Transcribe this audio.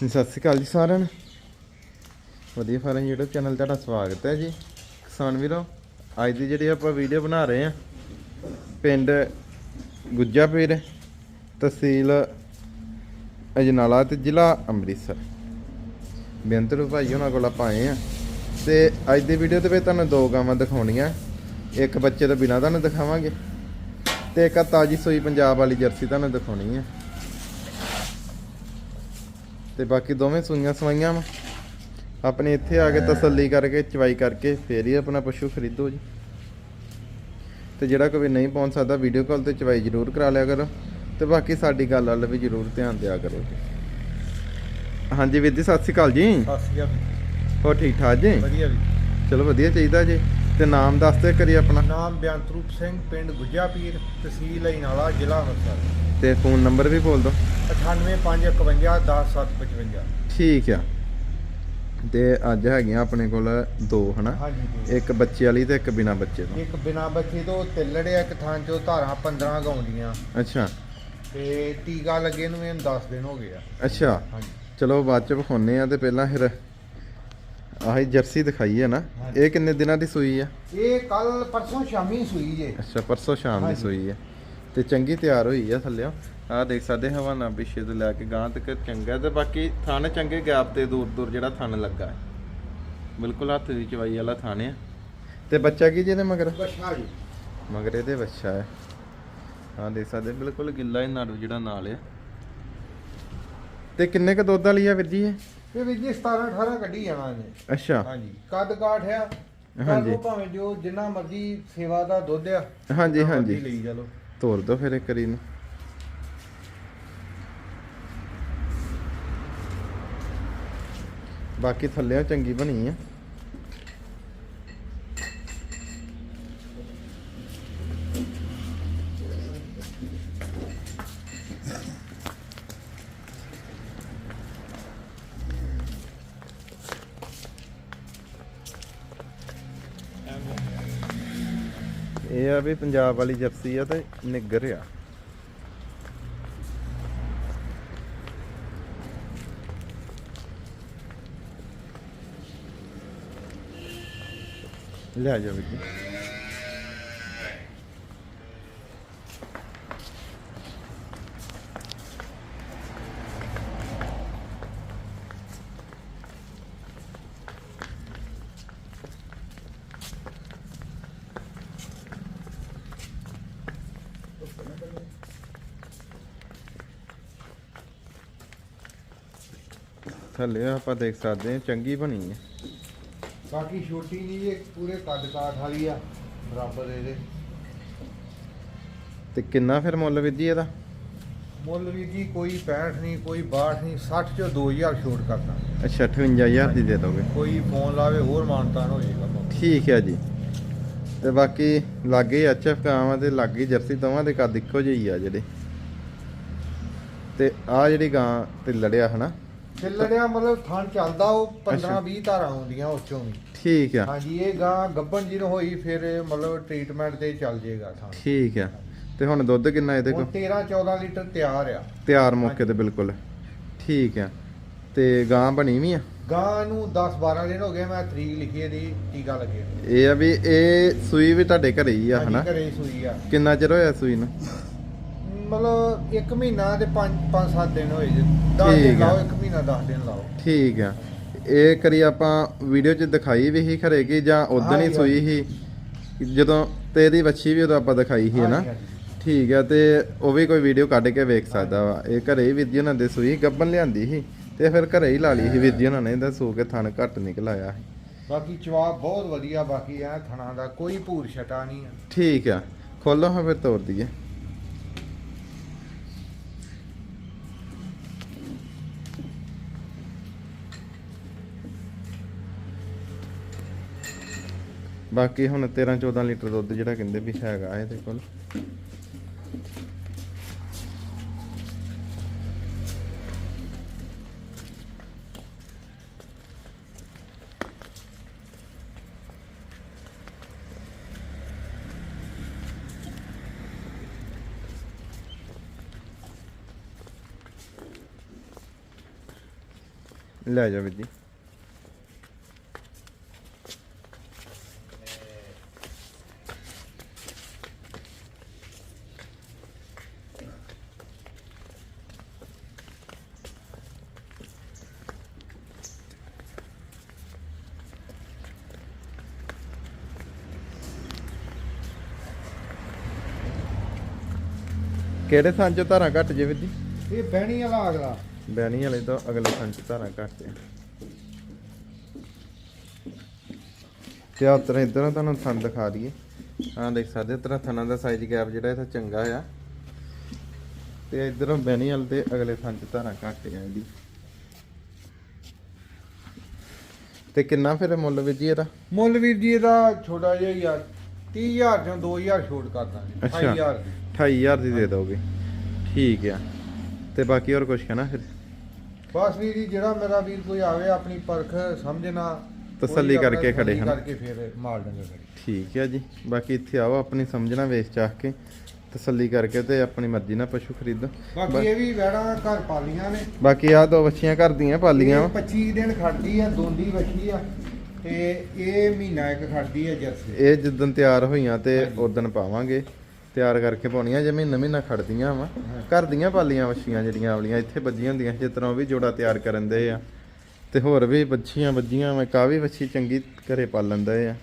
ਸਤਿ ਸ਼੍ਰੀ ਅਕਾਲ ਜੀ ਸਾਰਿਆਂ ਨੂੰ। ਵਧੀਆ ਫਾਰਮ YouTube ਚੈਨਲ ਤੁਹਾਡਾ ਸਵਾਗਤ ਹੈ ਜੀ। ਕਿਸਾਨ ਵੀਰੋ, ਅੱਜ ਦੀ ਜਿਹੜੀ ਆਪਾਂ ਵੀਡੀਓ ਬਣਾ ਰਹੇ ਆ ਪਿੰਡ ਗੁੱਜਾ ਪੀਰ, ਤਹਿਸੀਲ ਅਜਨਾਲਾ ਤੇ ਜ਼ਿਲ੍ਹਾ ਅੰਮ੍ਰਿਤਸਰ। ਬੇਅੰਤਰੂ ਭਾਈ ਉਹਨਾਂ ਕੋਲ ਆਪਾਂ ਆਏ ਆ ਤੇ ਅੱਜ ਦੀ ਵੀਡੀਓ ਦੇ ਵਿੱਚ ਤੁਹਾਨੂੰ ਦੋ ਗਾਵਾਂ ਦਿਖਾਉਣੀਆਂ। ਇੱਕ ਬੱਚੇ ਤੋਂ ਬਿਨਾਂ ਤੁਹਾਨੂੰ ਦਿਖਾਵਾਂਗੇ ਤੇ ਇੱਕ ਤਾਜੀ ਸੂਈ ਪੰਜਾਬ ਵਾਲੀ ਜਰਸੀ ਤੁਹਾਨੂੰ ਦਿਖਾਉਣੀ ਹੈ। ਤੇ ਬਾਕੀ ਦੋਵੇਂ ਸੂਈਆਂ ਸਵਾਈਆਂ ਵਾ। ਆਪਣੇ ਇੱਥੇ ਆ ਕੇ ਤਸੱਲੀ ਕਰਕੇ ਚਵਾਈ ਕਰਕੇ ਫੇਰ ਹੀ ਆਪਣਾ ਪਸ਼ੂ ਖਰੀਦੋ ਜੀ। ਤੇ ਜਿਹੜਾ ਕੋਈ ਨਹੀਂ ਪਹੁੰਚ ਸਕਦਾ ਵੀਡੀਓ ਕਾਲ ਤੇ ਚਵਾਈ ਜ਼ਰੂਰ ਕਰਾ ਲਿਆ ਕਰੋ। ਤੇ ਬਾਕੀ ਸਾਡੀ ਗੱਲ ਵੱਲ ਵੀ ਜ਼ਰੂਰ ਧਿਆਨ ਦਿਆ ਕਰੋ ਜੀ। ਹਾਂਜੀ ਵੀਰ ਜੀ ਸਤਿ ਸ਼੍ਰੀ ਅਕਾਲ ਜੀ। ਸਤਿ ਸ਼੍ਰੀ ਅਕਾਲ ਹੋਰ ਠੀਕ ਠਾਕ ਜੀ? ਵਧੀਆ ਵੀ ਚਲੋ ਵਧੀਆ ਚਾਹੀਦਾ ਜੀ। ਤੇ ਨਾਮ ਦੱਸ ਦੇ ਕਰੀ ਆਪਣਾ। ਨਾਮ ਬਿਆੰਤਰੂਪ ਸਿੰਘ ਪਿੰਡ ਗੁੱਜਾਪੀਰ ਤਹਿਸੀਲ ਇਨਾਲਾ ਜ਼ਿਲ੍ਹਾ ਅੰਮ੍ਰਿਤਸਰ। ਤੇ ਫੋਨ ਨੰਬਰ ਵੀ ਬੋਲ ਦਿਓ। 98551 10755 ਠੀਕ ਆ। ਤੇ ਅੱਜ ਹੈਗੀਆਂ ਆਪਣੇ ਕੋਲ ਦੋ ਹਨਾ? ਹਾਂਜੀ ਜੀ। ਇੱਕ ਬੱਚੇ ਵਾਲੀ ਤੇ ਇੱਕ ਬਿਨਾ ਬੱਚੇ ਤੋਂ। ਇੱਕ ਬਿਨਾ ਬੱਚੇ ਤੋਂ ਤਿੱਲੜਿਆ ਇੱਕ ਥਾਂ ਚੋਂ ਧਾਰਾਂ 15 ਗਾਉਂਦੀਆਂ। ਅੱਛਾ। ਤੇ ਟੀਕਾ ਲੱਗੇ ਨੂੰ ਇਹਨੂੰ 10 ਦਿਨ ਹੋ ਗਏ ਆ। ਅੱਛਾ। ਹਾਂਜੀ। ਚਲੋ ਬਾਅਦ ਚ ਵਿਖਾਉਨੇ ਆ ਤੇ ਪਹਿਲਾਂ ਫਿਰ ਆਹੀ ਜਰਸੀ ਦਿਖਾਈ ਹੈ ਨਾ? ਹਾਂਜੀ। ਇਹ ਕਿੰਨੇ ਦਿਨਾਂ ਦੀ ਸੂਈ ਆ? ਇਹ ਕੱਲ ਪਰਸੋਂ ਸ਼ਾਮੀ ਸੂਈ ਜੇ। ਅੱਛਾ ਪਰਸੋਂ ਸ਼ਾਮ ਦੀ ਹਾਂਜੀ। ਸੂਈ ਆ। ਤੇ ਚੰਗੀ ਤਿਆਰ ਹੋਈ ਆ ਥੱਲਿਓ? ਆਹ ਦੇਖ ਸਕਦੇ ਹਵਾਨਾ ਪਿੱਛੇ ਤੋਂ ਲੈ ਕੇ ਗਾਂ ਤੱਕ ਚੰਗਾ ਤੇ ਬਾਕੀ ਥਣ ਚੰਗੇ ਗੈਪ ਤੇ ਦੂਰ ਦੂਰ ਜਿਹੜਾ ਥਣ ਲੱਗਾ ਹੈ। ਬਿਲਕੁਲ ਹੱਥ ਦੀ ਚਵਾਈ ਵਾਲਾ ਥਣ ਆ। ਤੇ ਬੱਚਾ ਕੀ ਜਿਹਦੇ ਮਗਰ? ਬੱਛਾ ਜੀ। ਮਗਰ ਇਹਦੇ ਬੱਚਾ ਹੈ। ਹਾਂ ਦੇਖ ਸਕਦੇ ਬਿਲਕੁਲ ਗਿੱਲਾ ਹੀ ਨਾੜੂ ਜਿਹੜਾ ਨਾਲ ਆ। ਤੇ ਕਿੰਨੇ ਕ ਦੁੱਧ ਵਾਲੀ ਆ ਵੀਰ ਜੀ ਇਹ? ਇਹ ਵੀ ਜੀ 17 18 ਕੱਢੀ ਜਾਣਾ ਇਹਨੇ ਅੱਛਾ। ਹਾਂਜੀ। ਕੱਦ ਕਾਠ ਆ। ਹਾਂਜੀ। ਹਾਂਜੀ ਭਾਵੇਂ ਜੋ ਜਿੰਨਾ ਮਰਜ਼ੀ ਸੇਵਾ ਦਾ ਦੁੱਧ ਆ ਹਾਂਜੀ ਹਾਂਜੀ। ਲਈ ਚਲੋ ਤੋਰ ਦੋ ਫਿਰ ਇੱਕ ਵਾਰੀ ਨੂੰ ਬਾਕੀ ਥੱਲੇ ਚੰਗੀ ਬਣੀ ਆ। ਇਹ ਆ ਵੀ ਪੰਜਾਬ ਵਾਲੀ ਜਰਸੀ ਆ ਤੇ ਨਿੱਗਰ ਆ। ਲੈ ਜਾ ਵੀ ਥੱਲੇ ਆਪਾਂ ਦੇਖ ਸਕਦੇ ਹਾਂ ਚੰਗੀ ਬਣੀ ਹੈ ਬਾਕੀ ਛੋਟੀ ਜੀ ਇਹ ਪੂਰੇ ਕੱਦ ਕਾਠ ਵਾਲੀ ਆ ਬਰਾਬਰ ਇਹਦੇ। ਤੇ ਕਿੰਨਾ ਫਿਰ ਮੁੱਲ ਵਿੱਧੀ ਇਹਦਾ? ਮੁੱਲ ਵੀ ਜੀ ਕੋਈ 65 ਨਹੀਂ ਕੋਈ 62 ਨਹੀਂ 60 ਚੋਂ 2000 ਛੋਟ ਕਰਦਾ। ਅੱਛਾ 58000 ਦੀ ਦੇ ਦੋਗੇ। ਕੋਈ ਫੋਨ ਲਾਵੇ ਹੋਰ ਮਾਨਤਾਨ ਹੋ ਜਾਏਗਾ ਬਾਬਾ। ਠੀਕ ਹੈ ਜੀ। ਤੇ ਬਾਕੀ ਲਾਗੇ ਐਚਐਫ ਕਾਵਾਂ ਤੇ ਲਾਗੇ ਜਰਸੀ ਦੋਵਾਂ ਦੇ ਕੱਦ ਇੱਕੋ ਜਿਹੇ ਆ ਜਿਹੜੇ। ਤੇ ਆ ਜਿਹੜੀ ਗਾਂ ਤੇ ਲੜਿਆ ਹਨਾ ਚੱਲੜਿਆ ਮਤਲਬ ਥਣ ਚੱਲਦਾ ਉਹ 15 ਅੱਛਾ। 20 ਧਾਰਾਂ ਆਉਂਦੀਆਂ ਉਸ ਚੋਂ ਵੀ। ਠੀਕ ਆ। ਹਾਂਜੀ ਇਹ ਗਾਂ ਗੱਬਨ ਜੀ ਨੂੰ ਹੋਈ ਫਿਰ ਇਹ ਮਤਲਬ ਟ੍ਰੀਟਮੈਂਟ ਤੇ ਚੱਲ ਜਾਏਗਾ ਥਣ ਠੀਕ ਆ। ਤੇ ਹੁਣ ਦੁੱਧ ਕਿੰਨਾ ਇਹਦੇ ਹੁਣ ਕੋਲ 13 14 ਲੀਟਰ ਤਿਆਰ ਆ। ਤਿਆਰ ਮੌਕੇ ਤੇ ਬਿਲਕੁਲ। ਠੀਕ ਆ। ਤੇ ਗਾਂ ਬਣੀ ਵੀ ਆ? ਗਾਂ ਨੂੰ 10 12 ਦਿਨ ਹੋ ਗਏ ਮੈਂ ਤਰੀਕ ਲਿਖੀ ਇਹਦੀ ਟੀਕਾ ਲੱਗੇ। ਇਹ ਆ ਵੀ ਇਹ ਸੂਈ ਵੀ ਤੁਹਾਡੇ ਘਰੇ ਹੀ ਆ ਹਨਾ? ਘਰੇ ਹੀ ਸੂਈ ਆ। ਕਿੰਨਾ ਚਿਰ ਹੋਇਆ ਸੂਈ ਨੂੰ? ਮਤਲਬ 1 ਮਹੀਨਾ ਤੇ 5 5 7 ਦਿਨ ਹੋਏ ਜੇ। 10 ਠੀਕ ਦਿਨ ਆ। ਲਾਓ 1 ਮਹੀਨਾ 10 ਦਿਨ ਲਾਓ। ਠੀਕ ਆ। ਇਹ ਕਰੀ ਆਪਾਂ ਵੀਡੀਓ 'ਚ ਦਿਖਾਈ ਵੀ ਹੀ ਖਰੇ ਕਿ ਜਾਂ ਉਦੋਂ ਹੀ ਹਾਂਜੀ, ਸੂਈ ਸੀ। ਜਦੋਂ ਤੇ ਇਹਦੀ ਵੱਛੀ ਵੀ ਉਦੋਂ ਆਪਾਂ ਦਿਖਾਈ ਸੀ ਨਾ ਹਾਂਜੀ, ਹਾਂਜੀ। ਠੀਕ ਆ ਤੇ ਉਹ ਵੀ ਕੋਈ ਵੀਡੀਓ ਕੱਢ ਕੇ ਵੇਖ ਸਕਦਾ ਵਾ। ਇਹ ਘਰੇ ਹੀ ਵੀਰ ਉਹਨਾਂ ਦੇ ਸੂਈ ਗੱਬਨ ਲਿਆਂਦੀ ਸੀ ਤੇ ਫਿਰ ਘਰੇ ਹੀ ਲਾ ਲਈ ਸੀ ਵੀਰ ਜੀ ਉਹਨਾਂ ਨੇ ਇਹਦਾ ਸੂ ਕੇ ਥਣ ਘੱਟ ਨਿਕਲ ਆਇਆ ਸੀ। ਬਾਕੀ ਬਹੁਤ ਵਧੀਆ ਬਾਕੀ ਆ ਥਣਾ ਦਾ ਕੋਈ ਭੂਰ ਛਟਾ ਨਹੀਂ ਆ। ਠੀਕ ਆ। ਖੋਲੋ ਹਾਂ ਫਿਰ ਤੋੜ ਦਈਏ। ਬਾਕੀ ਹੁਣ 13 14 ਲੀਟਰ ਦੁੱਧ ਜਿਹੜਾ ਕਹਿੰਦੇ ਵੀ ਹੈਗਾ ਇਹਦੇ ਕੋਲ। ਲੈ ਜਾ ਵੀਰ ਜੀ। ਕਿਹੜੇ ਥਾਂ ਚ ਧਾਰਾਂ ਘੱਟ ਜੇ ਵੀਰ ਜੀ ਇਹ ਬਹਿਣੀ ਵਾਲਾ ਅਗਲਾ। ਬੈਣੀ ਵਾਲੇ ਤੋਂ ਅਗਲੇ ਥਾਂ ਚ ਧਾਰਾਂ ਘੱਟ ਹੈ ਤੇ ਆ ਤਰ੍ਹਾਂ ਇਧਰੋਂ ਤੁਹਾਨੂੰ ਥਣ ਦਿਖਾ ਦਈਏ। ਆਹ ਦੇਖ ਸਕਦੇ ਤੇਰਾ ਥਣਾਂ ਦਾ ਸਾਈਜ਼ ਗੈਪ ਜਿਹੜਾ ਇਹਦਾ ਚੰਗਾ ਆ। ਤੇ ਇਧਰੋਂ ਬੈਣੀ ਵਾਲੇ ਤੇ ਅਗਲੇ ਥਾਂ ਚ ਧਾਰਾਂ ਘੱਟ ਆ ਇਹਦੀ। ਤੇ ਕਿੰਨਾ ਫਿਰ ਮੁੱਲ ਵਿੱਚ ਜੀ ਇਹਦਾ? ਮੁੱਲ ਵੀਰ ਜੀ ਇਹਦਾ ਛੋਟਾ ਜਿਹਾ ਹੀ ਆ 30000 ਚੋਂ 2000 ਛੋਟ ਕਰ ਦਾਂਗੇ ਅੱਛਾ। 28000 ਦੀ। 28000 ਦੀ ਦੇ ਦੋਗੇ ਠੀਕ ਆ। ਤੇ ਬਾਕੀ ਹੋਰ ਕੁਝ ਕਹਿਣਾ ਫਿਰ? ਬਸ ਵੀਰ ਜੀ ਜਿਹੜਾ ਮੇਰਾ ਵੀਰ ਕੋਈ ਆਵੇ ਆਪਣੀ ਪਰਖ ਸਮਝਣਾ ਤਸੱਲੀ ਕਰਕੇ ਖੜੇ ਹਨ। ਕਰਕੇ ਫਿਰ ਮਾਲ ਡੰਗਰ ਖੜੇ। ਠੀਕ ਹੈ ਜੀ। ਬਾਕੀ ਇੱਥੇ ਆਓ ਆਪਣੀ ਸਮਝਣਾ ਵੇਚ ਚਾਹ ਕੇ ਤਸੱਲੀ ਕਰਕੇ ਤੇ ਆਪਣੀ ਮਰਜ਼ੀ ਨਾਲ ਪਸ਼ੂ ਖਰੀਦੋ। ਬਾਕੀ ਇਹ ਵੀ ਵੈੜਾਂ ਘਰ ਪਾਲੀਆਂ ਨੇ। ਬਾਕੀ ਆ ਦੋ ਵੱਛੀਆਂ ਘਰ ਦੀਆਂ ਪਾਲੀਆਂ ਇਹ ਵਾ 25 ਦਿਨ ਖੜਦੀ ਆ ਦੋਂਦੀ ਵੱਛੀ ਆ ਤੇ ਇਹ ਮਹੀਨਾ ਇੱਕ ਖੜਦੀ ਆ ਜਰਸੀ। ਇਹ ਜਿੱਦਣ ਤਿਆਰ ਹੋਈਆਂ ਤੇ। ਉਦੋਂ ਪਾਵਾਂਗੇ। ਤਿਆਰ ਕਰਕੇ ਪਾਉਣੀਆਂ ਜਿਵੇਂ ਨਵੀਂ ਨਾ ਖੜਦੀਆਂ ਵਾ। ਘਰ ਦੀਆਂ ਪਾਲੀਆਂ ਵੱਛੀਆਂ ਜਿਹੜੀਆਂ ਆਵਲੀਆਂ ਇੱਥੇ ਵੱਜੀਆਂ ਹੁੰਦੀਆਂ, ਜਿਸ ਤਰ੍ਹਾਂ ਉਹ ਵੀ ਜੋੜਾ ਤਿਆਰ ਕਰਨ ਦੇ ਆ। ਤੇ ਹੋਰ ਵੀ ਵੱਛੀਆਂ ਵੱਜੀਆਂ ਵਾ ਕਾਵੀ ਵੱਛੀ ਚੰਗੀ ਘਰੇ ਪਾਲਣ ਦੇ ਆ।